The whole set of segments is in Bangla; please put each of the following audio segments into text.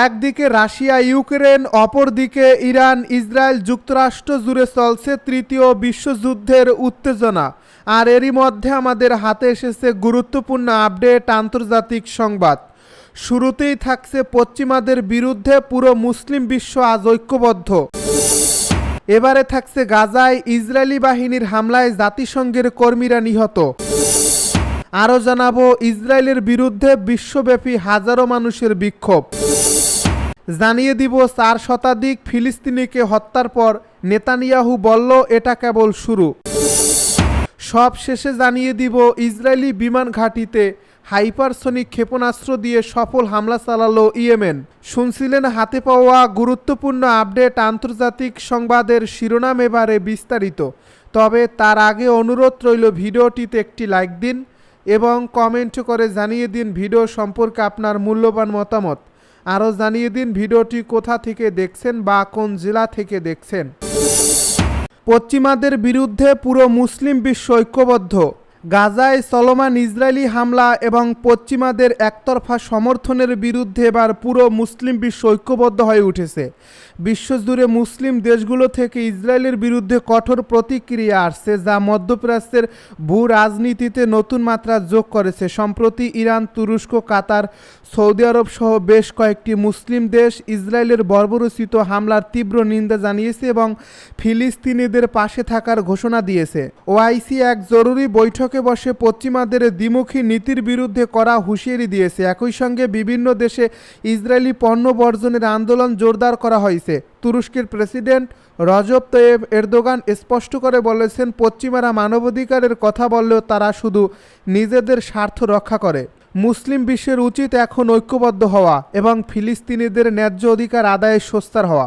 একদিকে রাশিয়া, ইউক্রেন, অপরদিকে ইরান, ইসরায়েল যুক্তরাষ্ট্র জুড়ে চলছে তৃতীয় বিশ্বযুদ্ধের উত্তেজনা। আর এরই মধ্যে আমাদের হাতে এসেছে গুরুত্বপূর্ণ আপডেট, আন্তর্জাতিক সংবাদ। শুরুতেই থাকছে পশ্চিমাদের বিরুদ্ধে পুরো মুসলিম বিশ্ব আজ ঐক্যবদ্ধ। এবারে থাকছে গাজায় ইসরায়েলি বাহিনীর হামলায় জাতিসংঘের কর্মীরা নিহত। আরও জানাব, ইসরায়েলের বিরুদ্ধে বিশ্বব্যাপী হাজারো মানুষের বিক্ষোভ। জানিয়ে দিব, চার শতাধিক ফিলিস্তিনিকে হত্যার পর নেতানিয়াহু বলল, এটা কেবল শুরু। সব শেষে জানিয়ে দিব, ইসরায়েলি বিমান ঘাঁটিতে হাইপারসনিক ক্ষেপণাস্ত্র দিয়ে সফল হামলা চালালো ইয়েমেন। শুনছিলেন, হাতে পাওয়া গুরুত্বপূর্ণ আপডেট আন্তর্জাতিক সংবাদের শিরোনাম এবারে বিস্তারিত। তবে তার আগে অনুরোধ রইল, ভিডিওটিতে একটি লাইক দিন এবং কমেন্ট করে জানিয়ে দিন ভিডিও সম্পর্কে আপনার মূল্যবান মতামত। আরও জানিয়ে দিন ভিডিওটি কোথা থেকে দেখছেন বা কোন জেলা থেকে দেখছেন। পশ্চিমাদের বিরুদ্ধে পুরো মুসলিম বিশ্ব ঐক্যবদ্ধ। গাজায় চলমান ইসরায়েলি হামলা এবং পশ্চিমাদের একতরফা সমর্থনের বিরুদ্ধে এবার পুরো মুসলিম বিশ্ব ঐক্যবদ্ধ হয়ে উঠেছে। বিশ্বজুড়ে মুসলিম দেশগুলো থেকে ইসরায়েলের বিরুদ্ধে কঠোর প্রতিক্রিয়া আসছে, যা মধ্যপ্রাচ্যের ভূ রাজনীতিতে নতুন মাত্রা যোগ করেছে। সম্প্রতি ইরান, তুরস্ক, কাতার, সৌদি আরব সহ বেশ কয়েকটি মুসলিম দেশ ইসরায়েলের বর্বরচিত হামলার তীব্র নিন্দা জানিয়েছে এবং ফিলিস্তিনিদের পাশে থাকার ঘোষণা দিয়েছে। ওআইসি এক জরুরি বৈঠকে বসে পশ্চিমাদের দ্বিমুখী নীতির বিরুদ্ধে করা হুঁশিয়ারি দিয়েছে। একই সঙ্গে বিভিন্ন দেশে ইসরায়েলি পণ্য বর্জনের আন্দোলন জোরদার করা হয়েছে। তুরস্কের প্রেসিডেন্ট রজব তয়েব এরদোগান স্পষ্ট করে বলেছেন, পশ্চিমারা মানবাধিকারের কথা বললেও তারা শুধু নিজেদের স্বার্থ রক্ষা করে। মুসলিম বিশ্বের উচিত এখন ঐক্যবদ্ধ হওয়া এবং ফিলিস্তিনিদের ন্যায্য অধিকার আদায়ে সোস্তার হওয়া।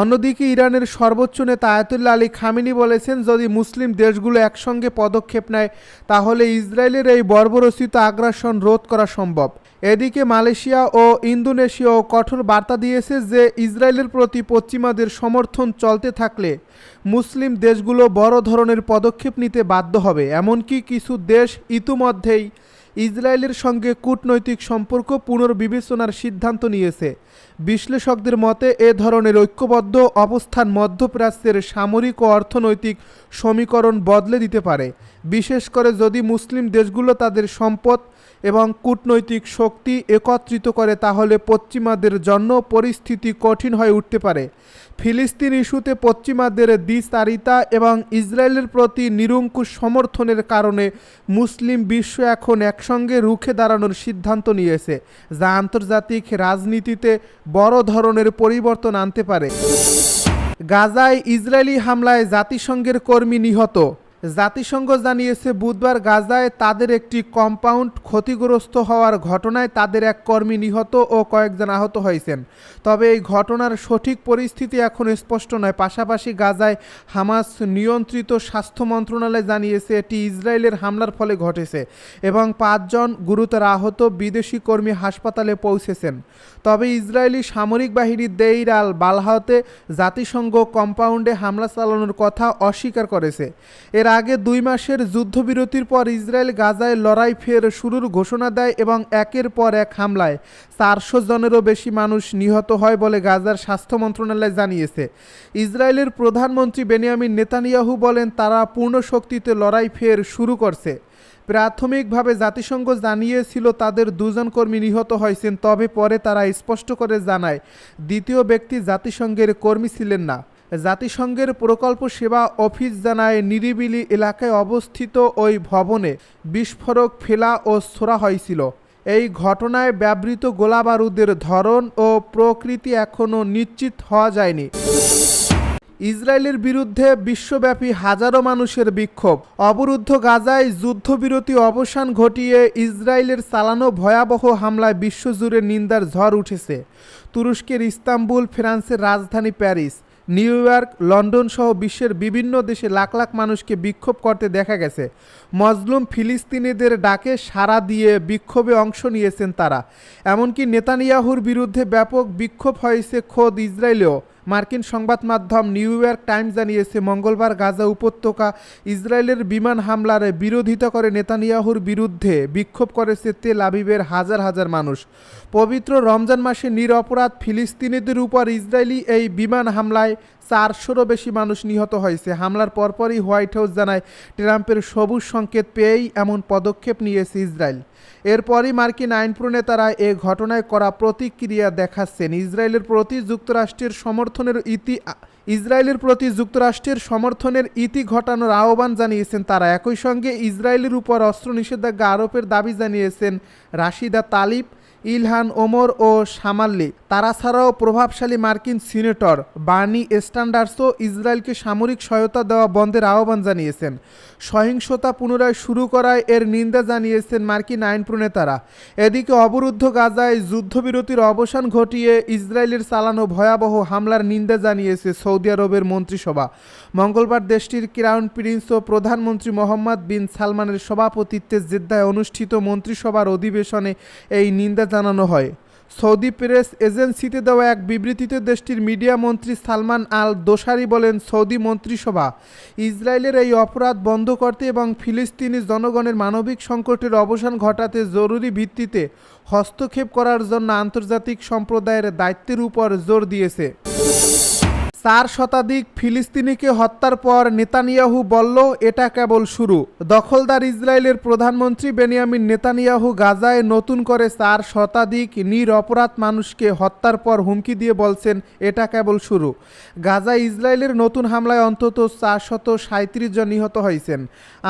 অন্যদিকে ইরানের সর্বোচ্চ নেতা আয়াতুল্লাহ আলী খামিনি বলেছেন, যদি মুসলিম দেশগুলো একসঙ্গে পদক্ষেপ নেয়, তাহলে ইসরায়েলের এই বর্বরচিত আগ্রাসন রোধ করা সম্ভব। এদিকে মালয়েশিয়া ও ইন্দোনেশিয়াও কঠোর বার্তা দিয়েছে যে, ইসরায়েলের প্রতি পশ্চিমাদের সমর্থন চলতে থাকলে মুসলিম দেশগুলো বড় ধরনের পদক্ষেপ নিতে বাধ্য হবে। এমনকি কিছু দেশ ইতিমধ্যেই ইসরায়েলের সঙ্গে কূটনৈতিক সম্পর্ক পুনর্বিবেচনার সিদ্ধান্ত নিয়েছে। বিশ্লেষকদের মতে, এ ধরনের ঐক্যবদ্ধ অবস্থান মধ্যপ্রাচ্যের সামরিক ও অর্থনৈতিক সমীকরণ বদলে দিতে পারে। বিশেষ করে যদি মুসলিম দেশগুলো তাদের সম্পদ এবং কূটনৈতিক শক্তি একত্রিত করে, তাহলে পশ্চিমাদের জন্য পরিস্থিতি কঠিন হয়ে উঠতে পারে। ফিলিস্তিন ইস্যুতে পশ্চিমাদের দ্বিচারিতা এবং ইসরায়েলের প্রতি নিরঙ্কুশ সমর্থনের কারণে মুসলিম বিশ্ব এখন একসঙ্গে রুখে দাঁড়ানোর সিদ্ধান্ত নিয়েছে, যা আন্তর্জাতিক রাজনীতিতে বড় ধরনের পরিবর্তন আনতে পারে। গাজায় ইসরায়েলি হামলায় জাতিসংঘের কর্মী নিহত। জাতিসংঘ জানিয়েছে, বুধবার গাজায় তাদের একটি কম্পাউন্ড ক্ষতিগ্রস্ত হওয়ার ঘটনায় তাদের এক কর্মী নিহত ও কয়েকজন আহত হয়েছেন। তবে এই ঘটনার সঠিক পরিস্থিতি এখন স্পষ্ট নয়। পাশাপাশি গাজায় হামাস নিয়ন্ত্রিত স্বাস্থ্য মন্ত্রণালয় জানিয়েছে, এটি ইসরায়েলের হামলার ফলে ঘটেছে এবং পাঁচজন গুরুতর আহত বিদেশি কর্মী হাসপাতালে পৌঁছেছেন। তবে ইসরায়েলি সামরিক বাহিনী দেইর আল বালহাতে জাতিসংঘ কম্পাউন্ডে হামলা চালানোর কথা অস্বীকার করেছে। এর আগে দুই মাসের যুদ্ধবিরতির পর ইসরায়েল গাজায় লড়াই ফের শুরুর ঘোষণা দেয় এবং একের পর এক হামলায় চারশো জনেরও বেশি মানুষ নিহত হয় বলে গাজার স্বাস্থ্য মন্ত্রণালয় জানিয়েছে। ইসরায়েলের প্রধানমন্ত্রী বেনিয়ামিন নেতানিয়াহু বলেন, তারা পূর্ণ শক্তিতে লড়াই ফের শুরু করছে। প্রাথমিকভাবে জাতিসংঘ জানিয়েছিল, তাদের দুজন কর্মী নিহত হয়েছেন, তবে পরে তারা স্পষ্ট করে জানায়, দ্বিতীয় ব্যক্তি জাতিসংঘের কর্মী ছিলেন না। জাতিসংঘের প্রকল্প সেবা অফিস জানায় নিরিবিলি এলাকায় অবস্থিত ওই ভবনে বিস্ফোরক ফেলা ও ছোড়া হয়েছিল। এই ঘটনায় ব্যবহৃত গোলাবারুদের ধরন ও প্রকৃতি এখনও নিশ্চিত হওয়া যায়নি। ইসরায়েলের বিরুদ্ধে বিশ্বব্যাপী হাজারো মানুষের বিক্ষোভ। অবরুদ্ধ গাজায় যুদ্ধবিরতি অবসান ঘটিয়ে ইসরায়েলের চালানো ভয়াবহ হামলায় বিশ্বজুড়ে নিন্দার ঝড় উঠেছে। তুরস্কের ইস্তাম্বুল, ফ্রান্সের রাজধানী প্যারিস। নিউ ইয়র্ক, লন্ডন সহ বিশ্বের বিভিন্ন দেশে লাখ লাখ মানুষকে বিক্ষোভ করতে দেখা গেছে। মজলুম ফিলিস্তিনিদের ডাকে সাড়া দিয়ে বিক্ষোভে অংশ নিয়েছেন তারা। এমনকি নেতানিয়াহুর বিরুদ্ধে ব্যাপক বিক্ষোভ হয়েছে খোদ ইসরায়েলেও। মার্কিন সংবাদ মাধ্যম নিউ ইয়র্ক টাইমস জানিয়েছে, মঙ্গলবার গাজা উপত্যকা ইসরায়েলের বিমান হামলার বিরোধিতা করে নেতানিয়াহুর বিরুদ্ধে বিক্ষোভ করেছে তেল আবিবের হাজার হাজার মানুষ। পবিত্র রমজান মাসে নিরপরাধ ফিলিস্তিনিদের উপর ইসরায়েলি এই বিমান হামলায় চারশোরও বেশি মানুষ নিহত হয়েছে। হামলার পরপরই হোয়াইট হাউস জানায়, ট্রাম্পের সবুজ সংকেত পেয়েই এমন পদক্ষেপ নিয়েছে ইসরায়েল। এরপরই মার্কিন আইন প্রণেতারা এ ঘটনায় করা প্রতিক্রিয়া দেখাচ্ছেন। ইসরায়েলের প্রতি যুক্তরাষ্ট্রের সমর্থনের ইতি, ইসরায়েলের প্রতি যুক্তরাষ্ট্রের সমর্থনের ইতি ঘটানোর আহ্বান জানিয়েছেন তারা। একই সঙ্গে ইসরায়েলের উপর অস্ত্র নিষেধাজ্ঞা আরোপের দাবি জানিয়েছেন রাশিদা তালিব, ইলহান ওমর ও সামাল্লি তারা ছাড়াও প্রভাবশালী মার্কিন সিনেটর বার্নি স্ট্যান্ডার্সও ইসরায়েলকে সামরিক সহায়তা দেওয়া বন্ধের আহ্বান জানিয়েছেন। সহিংসতা পুনরায় শুরু করায় এর নিন্দা জানিয়েছেন মার্কিন আইন প্রণেতারা। এদিকে অবরুদ্ধ গাজায় যুদ্ধবিরতির অবসান ঘটিয়ে ইসরায়েলের চালানো ভয়াবহ হামলার নিন্দা জানিয়েছে সৌদি আরবের মন্ত্রিসভা। মঙ্গলবার দেশটির ক্রাউন প্রিন্স ও প্রধানমন্ত্রী মোহাম্মদ বিন সালমানের সভাপতিত্বে জেদ্দায় অনুষ্ঠিত মন্ত্রিসভার অধিবেশনে এই নিন্দা জানানো হয়। সৌদি প্রেস এজেন্সিতে দেওয়া এক বিবৃতিতে দেশটির মিডিয়া মন্ত্রী সালমান আল দোসারি বলেন, সৌদি মন্ত্রিসভা ইসরায়েলের এই অপরাধ বন্ধ করতে এবং ফিলিস্তিনি জনগণের মানবিক সংকটের অবসান ঘটাতে জরুরি ভিত্তিতে হস্তক্ষেপ করার জন্য আন্তর্জাতিক সম্প্রদায়ের দায়িত্বের উপর জোর দিয়েছে। চার শতাধিক ফিলিস্তিনিকে হত্যার পর নেতানিয়াহু বলল, এটা কেবল শুরু। দখলদার ইসরায়েলের প্রধানমন্ত্রী বেনিয়ামিন নেতানিয়াহু গাজায় নতুন করে চার শতাধিক নিরপরাধ মানুষকে হত্যার পর হুমকি দিয়ে বলছেন, এটা কেবল শুরু। গাজায় ইসরায়েলের নতুন হামলায় অন্তত চারশত সাঁত্রিশ জন নিহত হয়েছেন,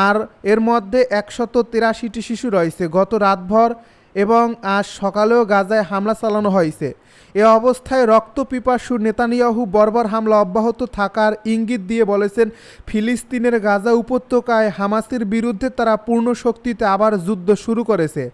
আর এর মধ্যে একশত তিরাশিটি শিশু রয়েছে। গত রাতভর এবং আজ সকালেও গাজায় হামলা চালানো হয়েছে। এ অবস্থায় রক্ত পিপাসু নেতানিয়াহু বর্বর হামলা অব্যাহত থাকার ইঙ্গিত দিয়ে বলেছেন, ফিলিস্তিনের গাজা উপত্যকায় হামাসের বিরুদ্ধে তারা পূর্ণ শক্তিতে আবার যুদ্ধ শুরু করেছে।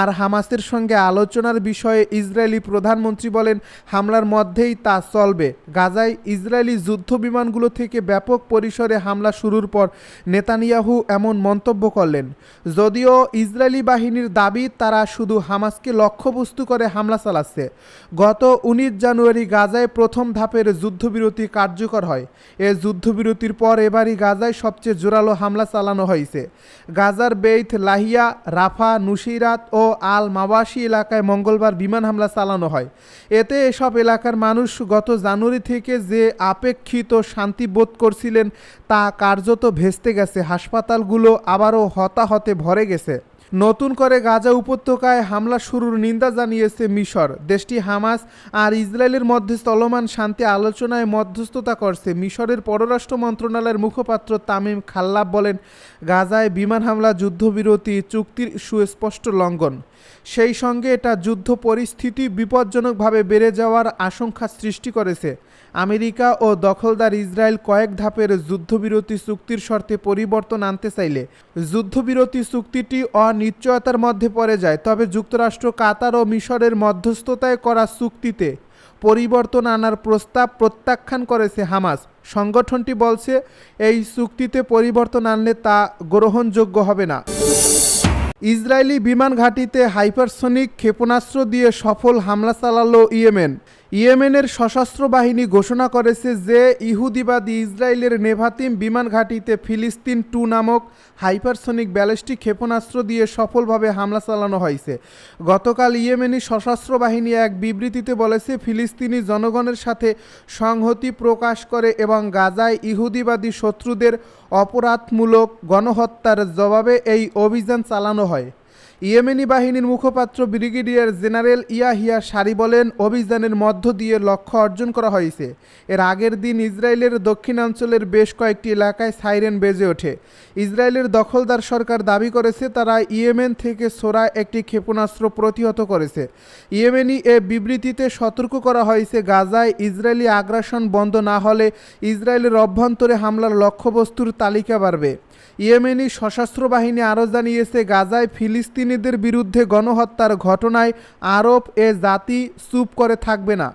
আর হামাসের সঙ্গে আলোচনার বিষয়ে ইসরায়েলি প্রধানমন্ত্রী বলেন, হামলার মধ্যেই তা চলবে। গাজায় ইসরায়েলি যুদ্ধ বিমানগুলো থেকে ব্যাপক পরিসরে হামলা শুরুর পর নেতানিয়াহু এমন মন্তব্য করলেন, যদিও ইসরায়েলি বাহিনীর দাবি, তারা শুধু হামাসকে লক্ষ্যবস্তু করে হামলা চালাচ্ছে। গত উনিশ জানুয়ারি গাজায় প্রথম ধাপের যুদ্ধবিরতি কার্যকর হয়। এ যুদ্ধবিরতির পর এবারই গাজায় সবচেয়ে জোরালো হামলা চালানো হয়েছে। গাজার বেইথ লাহিয়া, রাফা, নুসিরাত ও আল মাওয়াশি এলাকায় মঙ্গলবার বিমান হামলা চালানো হয়। এতে এসব এলাকার মানুষ গত জানুয়ারি থেকে যে আপেক্ষিত শান্তি বোধ করছিলেন তা কার্যত ভেস্তে গেছে। হাসপাতালগুলো আবারও হতাহতে ভরে গেছে। নতুন করে গাজা উপত্যকায় হামলা শুরুর নিন্দা জানিয়েছে মিশর। দেশটি হামাস আর ইসরায়েলের মধ্যে চলমান শান্তি আলোচনায় মধ্যস্থতা করছে। মিশরের পররাষ্ট্র মন্ত্রণালয়ের মুখপাত্র তামিম খাল্লাব বলেন, গাজায় বিমান হামলা, যুদ্ধবিরতি চুক্তির সুস্পষ্ট লঙ্ঘন। সেই সঙ্গে এটা যুদ্ধ পরিস্থিতি বিপজ্জনকভাবে বেড়ে যাওয়ার আশঙ্কা সৃষ্টি করেছে। আমেরিকা ও দখলদার ইসরায়েল কয়েক ধাপের যুদ্ধবিরতি চুক্তির শর্তে পরিবর্তন আনতে চাইলে যুদ্ধবিরতি চুক্তিটি অনিশ্চয়তার মধ্যে পড়ে যায়, তবে যুক্তরাষ্ট্র, কাতার ও মিশরের মধ্যস্থতায় করা চুক্তিতে পরিবর্তন আনার প্রস্তাব প্রত্যাখ্যান করেছে হামাস। সংগঠনটি বলছে, এই চুক্তিতে পরিবর্তন আনলে তা গ্রহণযোগ্য হবে না। ইসরায়েলি বিমান ঘাঁটিতে হাইপারসনিক ক্ষেপণাস্ত্র দিয়ে সফল হামলা চালালো ইয়েমেন। ইয়েমেনের সশস্ত্র বাহিনী ঘোষণা করেছে যে ইহুদিবাদী ইসরায়েলের নেভাতিম বিমান ঘাঁটিতে ফিলিস্তিন টু নামক হাইপারসনিক ব্যালিস্টিক ক্ষেপণাস্ত্র দিয়ে সফলভাবে হামলা চালানো হয়েছে। গতকাল ইয়েমেনি সশস্ত্র বাহিনী এক বিবৃতিতে বলেছে, ফিলিস্তিনি জনগণের সাথে সংহতি প্রকাশ করে এবং গাজায় ইহুদিবাদী শত্রুদের অপরাধমূলক গণহত্যার জবাবে এই অভিযান চালানো হয়। ইয়েমেনি বাহিনীর মুখপাত্র ব্রিগেডিয়ার জেনারেল ইয়াহিয়া সারি বলেন, অভিযানের মধ্য দিয়ে লক্ষ্য অর্জন করা হয়েছে। এর আগের দিন ইসরায়েলের দক্ষিণাঞ্চলের বেশ কয়েকটি এলাকায় সাইরেন বেজে ওঠে। ইসরায়েলের দখলদার সরকার দাবি করেছে, তারা ইয়েমেন থেকে সোরা একটি ক্ষেপণাস্ত্র প্রতিহত করেছে। ইয়েমেনি এ বিবৃতিতে সতর্ক করা হয়েছে, গাজায় ইসরায়েলি আগ্রাসন বন্ধ না হলে ইসরায়েলের অভ্যন্তরে হামলার লক্ষ্যবস্তুর তালিকা বাড়বে। ইয়েমেনি সশস্ত্র বাহিনী আরও জানিয়েছে, গাজায় ফিলিস্তিনিদের বিরুদ্ধে গণহত্যার ঘটনায় আরব এ জাতি চুপ করে থাকবে না।